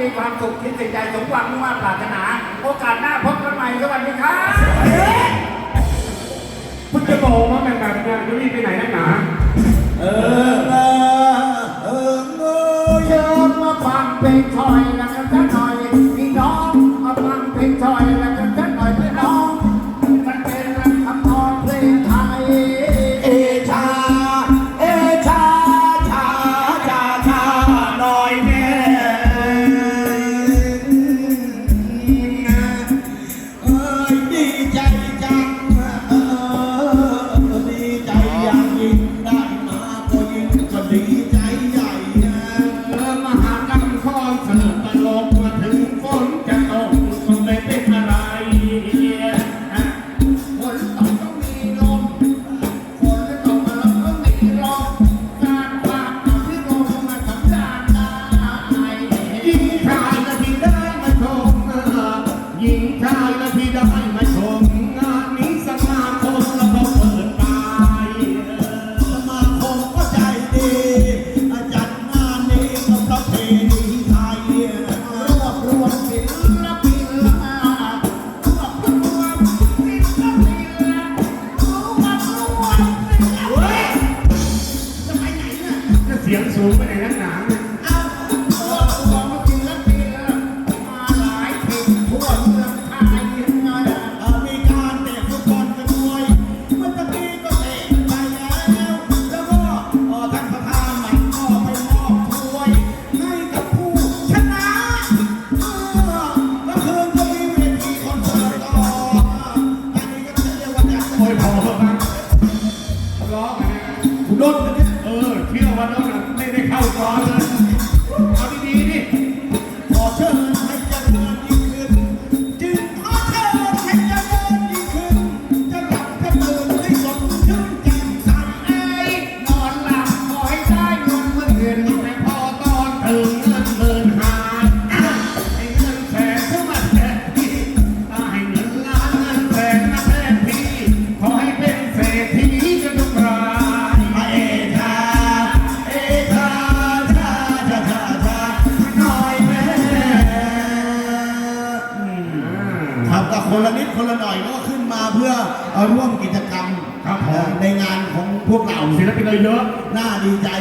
มีความสุขคิดสิ่งใดสมหวังมุ่งมั่นปรารถนา โอกาสหน้าพบกันใหม่สวัสดีครับคุณจะบอกว่าแม่งแบบเนี่ยจะรีบไปไหนนักหนา เออเออเออเออเชิญมาฟังเพลงชอยแล้วกันสักหน่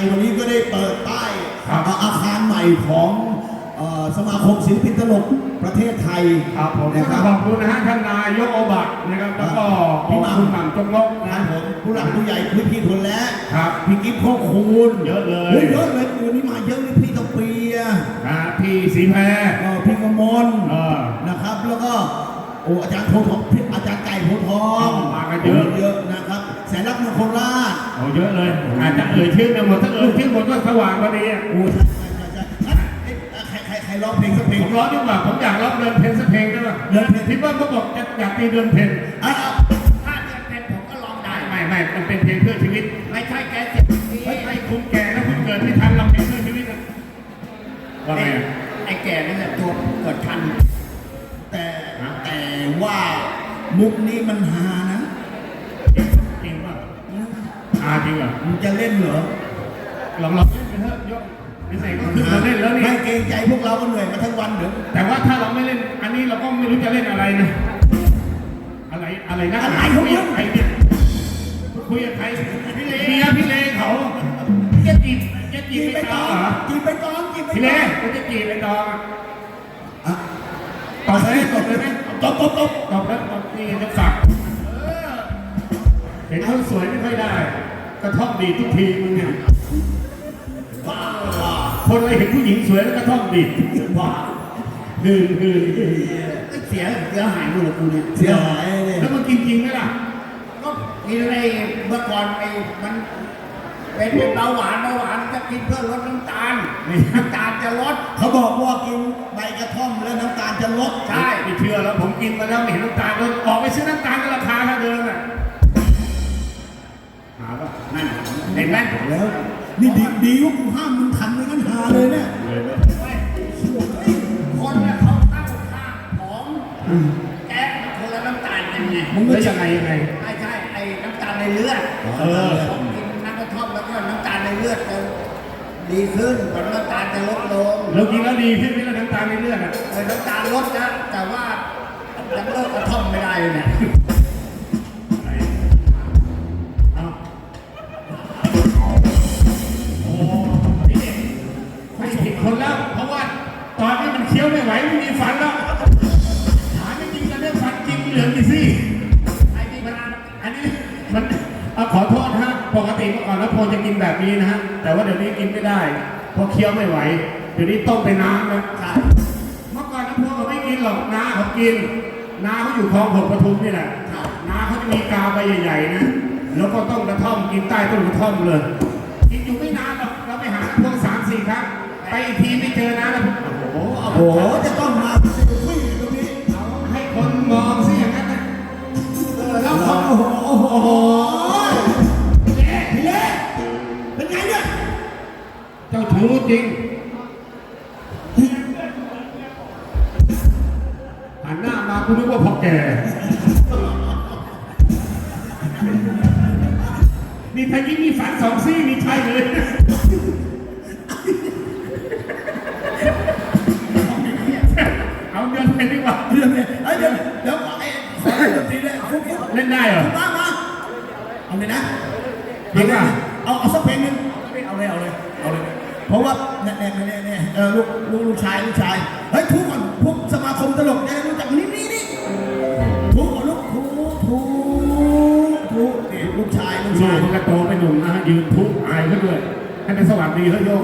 วันนี้ก็ได้เปิดป้ายครับอาคารใหม่ของเอ่อสมาคมศิลปินตลกประเทศไทยครับผมนะคขรับอบคุณนะฮะท่านนายกโอบัตนะครับแล้วก็พี่พี่หม่ำคุณหม่ำจงลกครันะบผมผู้หลักผู้ใหญ่พี่พี่ทุนและครับพี่กิ๊ฟพ่อคูณเยอะเลยฮ้เยอะเลยวันนี้มาเยอะเลยพี่ตะเปียครับพี่สีแพรเอ่อพี่กมลเออนะครับ แล้วก็โอ้อาจารย์โพทองอาจารย์ไก่โพทองมากันเยอะเยอะนะครับแสน รักเมืองโคราชโอ้เยอะเลยอาจจะเอ่ยชื่อไปหมดถ้าเอ่ยชื่อหมดก็สว่างพอดีอะโอ้ใช่ใช่ใช่ใช่เอ๊ะใครใครใครร้องเพลงสักเพลงผมร้องดีกว่าผมอยากร้องเดินเพลงสักเพลงได้ป่ะเดินเพลงคิดว่าเขาบอกจะอยากตีเดินเพลงอะถ้าเดือนเป็นผมก็ร้องได้ ไม่ไม่มันเป็นเพลงเพื่อชีวิต ไม่ใช่แกเจ็บนี้ไม่ใช่คุณแก่แล้วคุณเกิดไม่ทันเราเพลงเพื่อชีวิตนะว่าไงอะไอ้แก่นั่นแหละตัวเกิดทัน แต่แต่ว่ามุกนี้มันฮานะ จริงป่ะอาจริงเหรอมึงจะเล่นเหรอลองลองเล่นไปเถอะยกนิสัยก็ขึ้นมาเล่นแล้วนี่ไม่เกรงใจพวกเราก็เหนื่อยมาทั้งวันเดี๋ยวแต่ว่าถ้าเราไม่เล่น อันนี้เราก็ไม่รู้จะเล่นอะไรนะ อะไรอะไรนะอะไรของมึงใครเนี่ยคุยกับใครพี่เลเมียพี่เลเขาจะจีบจะจีจีบบไปไปต่ตอองเหรอจีบไปตองจีบไปพี่ตเลองเขาจะจีบไปต่ออะตอบเลยตอบเลยไหมตบตบตบตอบแล้วตอบนี่จะสักเออเห็นคนสวยไม่ค่อยได้ กระท่อมดีทุกทีมึงเนี่ยว้าวคนอะไรเห็นผู้หญิงสวยแล้วกระท่อมดีว้าดื่มดื่มดื่มเสียเสียหายหมดเลยกูเนี่ยเสียหายเลยแล้วมันกินจริงไหมล่ะก็กินอะไรเมื่อก่อนไอ้มันเป็นเป็นเบาหวานเบาหวานจะกินเพื่อลดน้ำตาลน้ำตาลจะลด เขาบอกว่ากินใบกระท่อมแล้วน้ำตาลจะลดใช่ไม่เชื่อแล้วผมกินมาแล้วไม่เห็นน้ำตาลเลยออกไปซื้อน้ำตาลก็ราคาเท่าเดิมอะหาป่ะ นั่นเห็นไหมแล้ว นี่ดีดีว่ากูห้ามมึงทันไม่งั้นหาเลยเนี่ยเลยไหมคนน่ะเขาตั้งค่าของแก๊สมันคนละน้ำตาลกันไงมึงแล้วก็ยังไงยังไงไม่ใช่ไอ้น้ำตาลในเลือดเออเขากินน้ำกระท่อมแล้วก็น้ำตาลในเลือดจะดีขึ้นผลน้ำตาลจะลดลงเรากินแล้วดีขึ้นไหมล่ะน้ำตาลในเลือดอะเออน้ำตาลลดนะแต่ว่ายังเลิกกระท่อมไม่ได้เลยเนี่ย ปกติเมื่อก่อนแล้วพอจะกินแบบนี้นะฮะ แต่ว่าเดี๋ยวนี้กินไม่ได้เพราะเคี้ยวไม่ไหว เดี๋ยวนี้ต้มเป็นน้ำนะใช่เมื่อก่อนน้ำพวกเขาไม่กินหรอกน้าเขากินน้าเขาอยู่คลองหกปทุมนี่แหละน้าเขาจะมีกาใบใหญ่ๆนะ แล้วก็ต้มกระท่อมกินใต้ต้นกระท่อมเลย กินอยู่ไม่นานหรอก เราไปหาน้ำพวกสามสี่ครั้ง ไปอีกทีไม่เจอน้าแล้วโอ้โหเอาโอ้โห จะต้องมาเซลฟี่ตรงนี้เอาให้คนมองสิอย่างนั้นนะเออแล้วโอ้เขาโห เจ้าชู้จริง หันหน้ามาคุณนึกว่าพ่อแก่ นี่ถ้ายิ่งมีฝันสองซี่นี่ใช่เลยเอาเงินไปดีกว่าเดี๋ยวเนี่ยเอ้ยเดี๋ยวเดี๋ยวไอ้ขอให้ดนตรีด้วยฟุ๊บฟุ๊บเล่นได้เหรอมามาเอาเลยนะจริงป่ะเอาเอาสักเพลงหนึง ราะว่าเนี่ยเนี่ยเนี่ยเนี่ยเออลูกลูกลูกชายลูกชายเฮ้ยทุกคนพวกสมาคมตลกเนี่ยรู้จักนี่นี่นี่ทุกคนลูกทุกทุกทุกนี่ลูกชายลูกลูชายกมันก็โตเป็นหนุ่มนะฮะยืนทุกข์อายเขาด้วยให้เป็นสวัสดีเขาโยม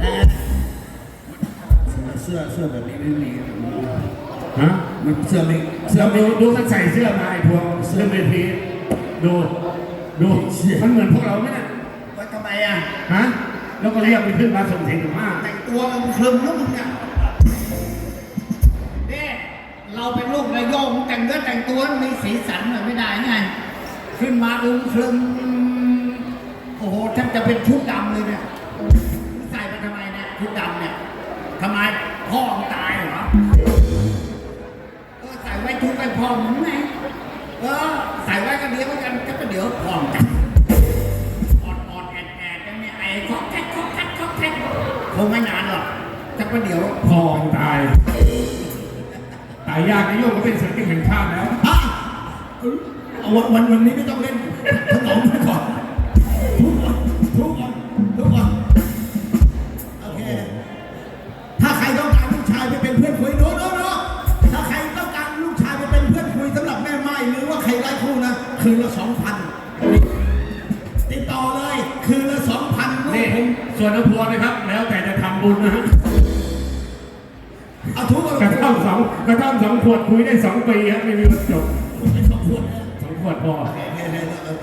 เออเสื้อเสื้อแบบนี้ไม่มีฮะมันเสื้อไม่เสื้อแล้วไม่ดูดูมันใส่เสื้อมาไอ้พวงเสื้อเวทีดูดูมันเหมือนพวกเราไหมเนี่ยว่าทำไมอะฮะ แล้วก็เรียกไปขึ้นมาส่งเสียงถึงมากแต่งตัวมันคลึมแล้วมึงอะเนี่ยเราเป็นลูกนายโยมแต่งเนื้อแต่งตัวมีสีสันหน่อยไม่ได้ไง ขึ้นมาอึมครึมโอ้โหแทบจะเป็นชุดดำเลยเนี่ยใส่ไปทำไมเนี่ยชุดดำเนี่ยทำไมพ่อมึงตายเหรอเออใส่ไว้ชุดไปพ่อมึงไงเออใส่ไว้ก็เดี๋ยวกันก็เดี๋ยวพ่อมึงตาย คงไม่นานหรอกจะประเดี๋ยวพอมตาย ตายยากนะโยมก็เป็นศิลปินแห่งชาติแล้ว อะเอาวันวันวันนี้ไม่ต้องเล่น กคนกระท่อมสองกระท่อมสองขวดคุยได้สองปีครับไม่มีวันจบเป็นสองคนนะสองขวดพอ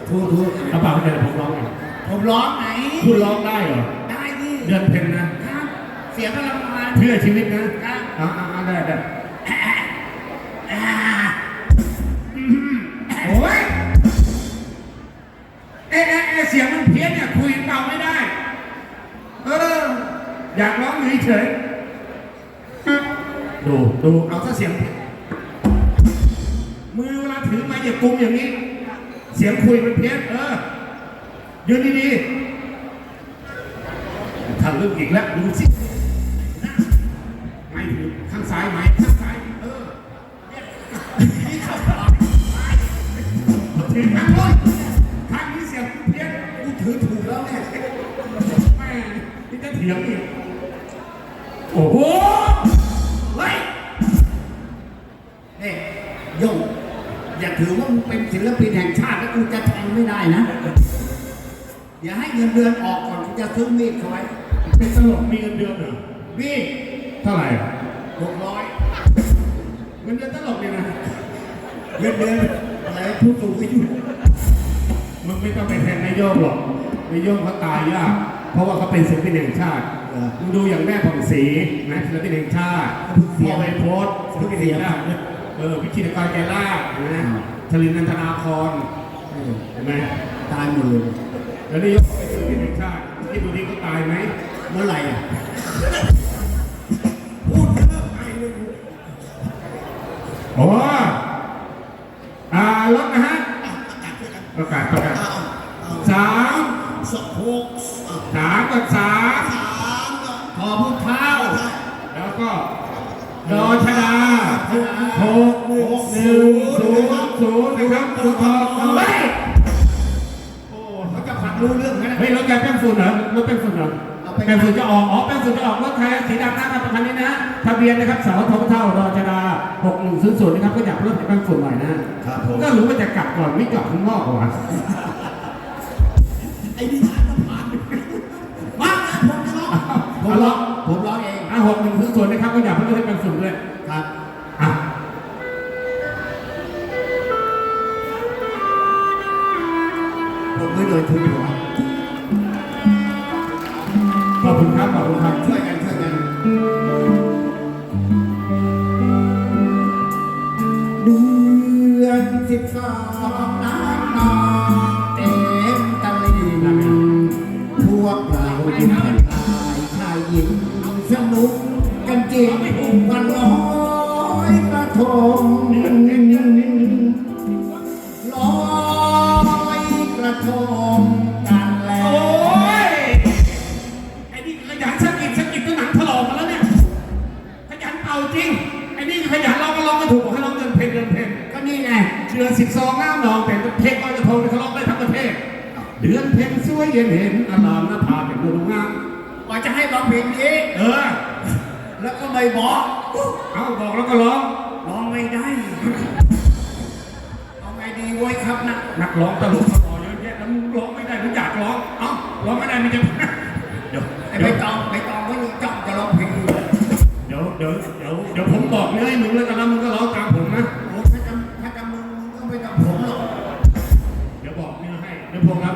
ทุกทุกเอาเปล่าเดี๋ยวผมร้องเองผมร้องไหนคุณร้องได้เหรอ ได้ดิเดือนเพ็ญนะ ครับ เสียพลังงานเพื่อชีวิตนะ ครับอ่าอ่าได้ได้อ่าโอ้ยเอ๊ะเอ๊ะเอ๊ะเสียงมันเพี้ยนเนี่ยคุยเปล่าไม่ได้ เออ อยากร้องอยู่เฉยๆ ดู ดู เอาซะเสียง มือเวลาถือไมาอย่ากุมอย่างนี้ เสียงคุยมันเพี้ยนเออ ยืนดีๆทำเรื่องอีกแล้ว ดูสิไม่ถือข้างซ้ายไหมข้างซ้าย เออนี่เข้าปาถือข้างโน้นข้างนี้เสียงเพี้ยนกูถือถูกแล้วเนี่ยแม่นี่จะเถียงอีกโอ้โห เป็นศิลปินแห่งชาติแล้วกูจะแทงไม่ได้นะอย่าให้เงินเดือนออกก่อนกูจะซื้อมีดเขาไว้เป็นตลกมีเงินเดือนเหรอมีดเท่าไหร่หกร้อยเงินเดือนตลกเลยนะเงินเดือนอะไรผู้สูงอายุมึงไม่ต้องไปแทนนายโยมหรอกนายโยมเขาตายยากเพราะว่าเขาเป็นศิลปินแห่งชาติมึงดูอย่างแม่ผ่องศรีนะศิลปินแห่งชาติพ่อไปโพสต์ศิลปินแห่งชาติเออพิชิตกรแกล่านะ ชลินนันทนาครเห็นไหมตายหมดเลยแล้วนายโยมเป็นศิลปินแห่งชาติคิดดูดิเขาตายไหมเมื่อไหร่อะพูดเยอะไปเลยโอ้อ่ารถนะฮะประกาศประกาศสามสองหกอ่าสามกับสามสามก็พอพูดเท้าแล้วก็ดอชดาหกหนึ่งศูนย์ศูนย์ ศูนย์นะครับตัวทองเอาไว้โอ้เขาจะฟังรู้เรื่องไหมนะเฮ้ยรถแกแป้งฝุ่นเหรอรถแป้งฝุ่นเหรอเอาไปแป้งฝุ่นจะออกอ๋อแป้งฝุ่นจะออกรถไทยสีดำนะครับคันนี้นะทะเบียนนะครับสาวทองเท่ารอชดาหกหนึ่งศูนย์ศูนย์นะครับก็อยากรถแป้งฝุ่นหน่อยนะครับผมก็รู้ว่าจะกลับก่อนไม่กลับข้างนอกก่อนไอ้นี่ทานน้ำผ่านมาผมจะร้องผมร้องผมร้องเองอะหกหนึ่งศูนย์ศูนย์นะครับก็อยากรถแป้งฝุ่นด้วยครับ พวกเราอยู่กันชายชายหญิงสนุกกันจริงวันลอยกระทงลอยกระทงกันแล้วไอ้นี่ขยันสะกิดสะกิดจนหนังถลอกมาแล้วเนี่ยขยันเป่าจริงไอ้นี่ขยันร้องก็ร้องไม่ถูกบอกให้ร้องเดินเพลงเดินเพลงก็นี่ไงเชือสิบสองน้ำนองเป็นเพลงลอยกระทงเขา เดือนเพ็ญสวยเย็นเห็นอารามหน้าผาเป็นดวงงามว่าจะให้ร้องเพลงนี้ เออ แล้วก็ไม่บอก เอาบอกแล้วก็ร้องร้องไม่ได้ เอาไงดีเว้ยครับนะนักร้องตลกเขาต่อเยอะแยะแล้วมึงร้องไม่ได้มึงอยากร้องเอ้าร้องไม่ได้มันจะเดี๋ยวไอ้เดี๋ใบยวตองใบตองไม่รู้จ้องจะร้องเพลงอยู่เดี๋ยวเดี๋ยวเดี๋ยวเดี๋ยวผมบอกเนื้อให้มึงแล้วกันแล้วมึงก็ร้อง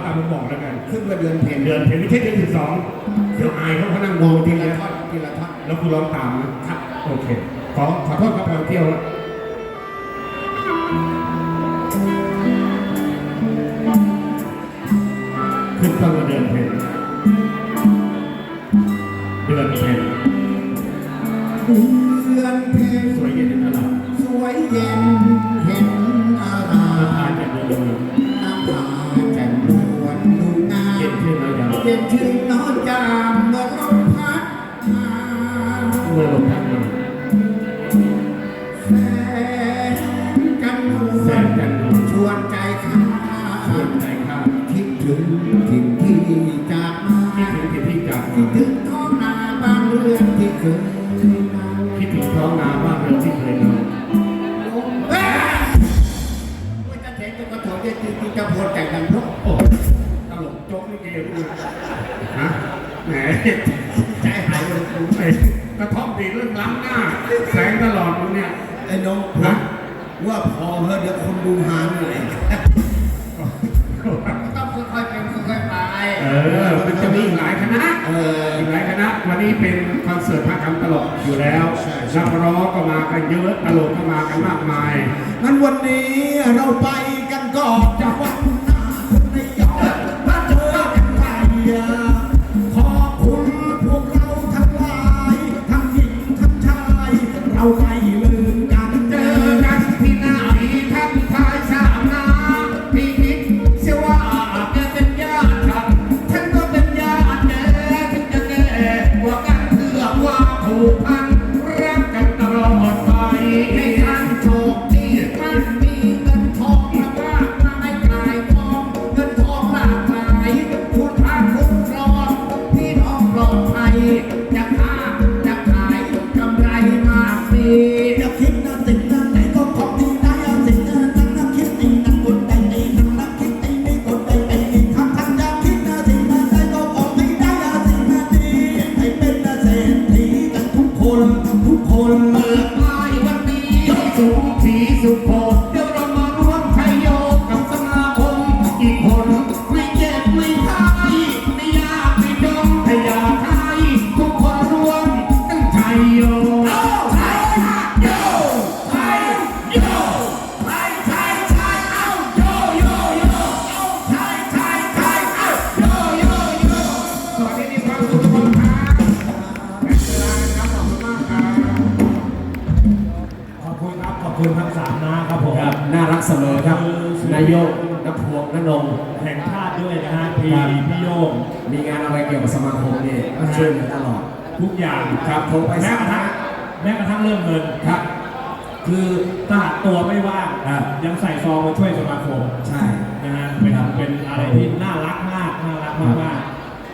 ามผมบอกแล้วกันขึ้นมาเดือนเพลงเดือนเห็นไม่ใช่เดือนสิบสองเดี๋ยวอายเขาเขานั่งมองทีทีละละท่อนทีละท่อนแล้วกูร้องตามนะครับโอเคขอขอโทษครับเราเที่ยวแล้ว ยาวเย็นชื่นนอนจามเมื่อลมพัดมาเมื่อลมพัดมาแสนกันนวแสนจันทร์ชวนใจข้าชวนใจข้าคิดถึงถิ่นที่จากมาคิดถึงที่พี่จากคิดถึงท้องนาบ้านเรือนที่เคยคิดถึงท้องนาบ้านเรือนที่เคยนอนเอ้ยว่าจะเถียงกับกระโถนจะตีตีจะโพดแต่งกันพก โอ้ตลกโจ๊กนี่เกย์พูดฮะแหมใจหายเลยกูไอ้กระท่อมดีเรื่องล้ำหน้า แสงตลอดมึงเนี่ยไอ้น้องผมว่าพอเถอะเดี๋ยวคนดูหาเหนื่อยต้องค่อยๆเป็นค่อยๆไปเออมันจะมีอีกหลายคณะเอออีกหลายคณะวันนี้เป็นคอนเสิร์ตภาคกรรมตลกอยู่แล้วใช่ใช่นักร้องก็มากันเยอะตลกก็มากันมากมายงั้นวันนี้เราไปกันก่อนจะวันหน้า ดี คุณครับขอบคุณทั้งสามนะครับผมน่ารักเสมอครับ นายกนน้ำพวงน้ำนงแห่งชาติด้วยนะฮะพี่ครับพี่โยงมีงานอะไรเกี่ยวกับสมาคมนี่ช่วยเหลือตลอด ทุกอย่างครับโทรไปแม้สั่กงระทั่งแม้กระทั่งเรื่องเงินครับ คือถ้าหากตัวไม่ว่างอ่ายังใส่ซองมาช่วยสมาคมใช่นะฮะเป็นเป็นอะไรที่น่ารักมากน่ารักมากมาก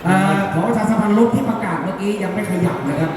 เอ่อขอประชาสัมพันธ์รถที่ประกาศเมื่อกี้ยังไม่ขยับนะครับ